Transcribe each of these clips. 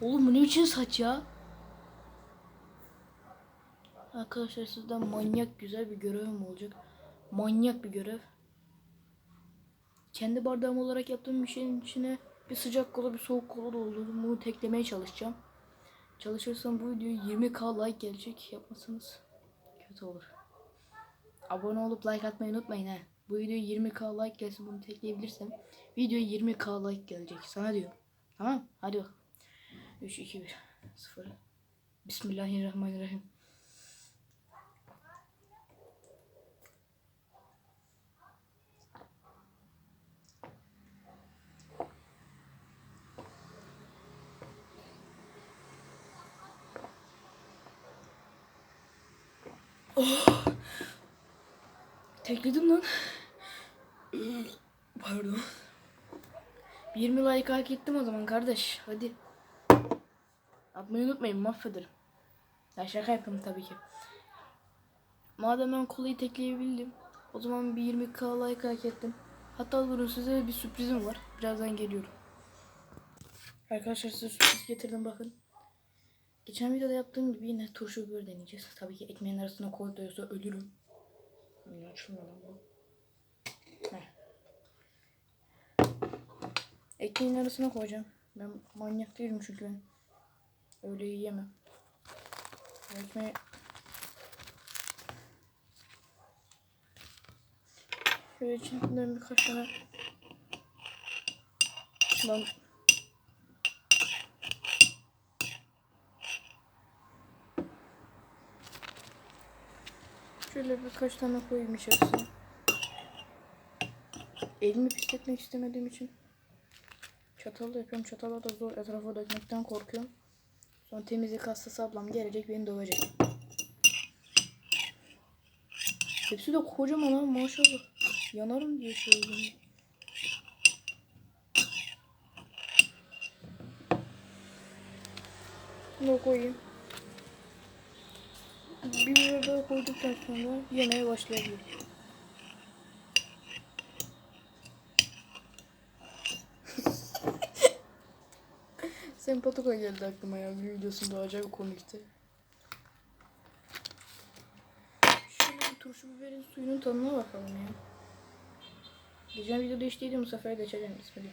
Oğlum bu ne biçim saç ya? Arkadaşlar sizden manyak güzel bir görevim olacak. Manyak bir görev. Kendi bardağım olarak yaptığım bir şeyin içine bir sıcak kola bir soğuk kola doldurdum. Bunu teklemeye çalışacağım. Çalışırsam bu videoya 20k like gelecek. Yapmasanız kötü olur. Abone olup like atmayı unutmayın ha. Bu videoya 20k like gelsin bunu tekleyebilirsem videoya 20k like gelecek. Sana diyor. Tamam hadi bak. 3 2 1 0 Bismillahirrahmanirrahim. Tekledim lan. Pardon. 20 like hak ettim o zaman kardeş. Hadi. Atmayı unutmayın mahvederim. Ya şaka yapıyorum tabii ki. Madem ben kolayı tekleyebildim. O zaman bir 20k like hak ettim. Hatta durun size bir sürprizim var. Birazdan geliyorum. Arkadaşlar size sürpriz getirdim bakın. Geçen videoda yaptığım gibi yine turşu biber deneyeceğiz. Tabii ki ekmeğin arasına yoksa ölürüm. Açılmıyor lan bu. Ekmeğin arasına koyacağım. Ben manyak değilim çünkü. Öyle yiyemem. Ekmeği... Şöyle içinden birkaç tane... Lan... Şöyle birkaç tane koyayım içerisine. Elimi pisletmek istemediğim için çatalla yapıyorum. Çatalla da zor etrafa dökmekten korkuyorum. Sonra temizlik hastası ablam gelecek beni dövecek. Hepsi de kocaman ha maşallah. Yanarım diye söylüyorum. Bunu koyayım. Bir biber daha koyduktan sonra yemeye başlayabilirim. Sempatiko geldi aklıma ya. Bir videosunda acayip komikti. Bir turşu biberin suyunun tadına bakalım ya. Geçen videoda içtiydim bu sefer de içeceğim bismillah.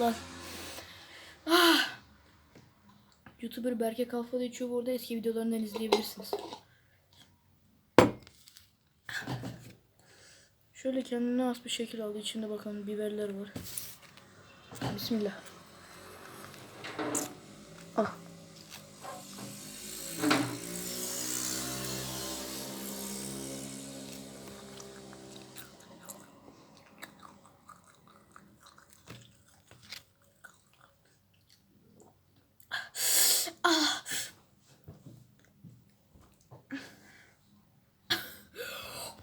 Lan. Ah. YouTuber Berke Kalfalı içiyor bu arada eski videolarından izleyebilirsiniz. Şöyle kendine az bir şekil aldı. İçinde bakalım biberler var. Bismillah. Ah.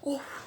Oh.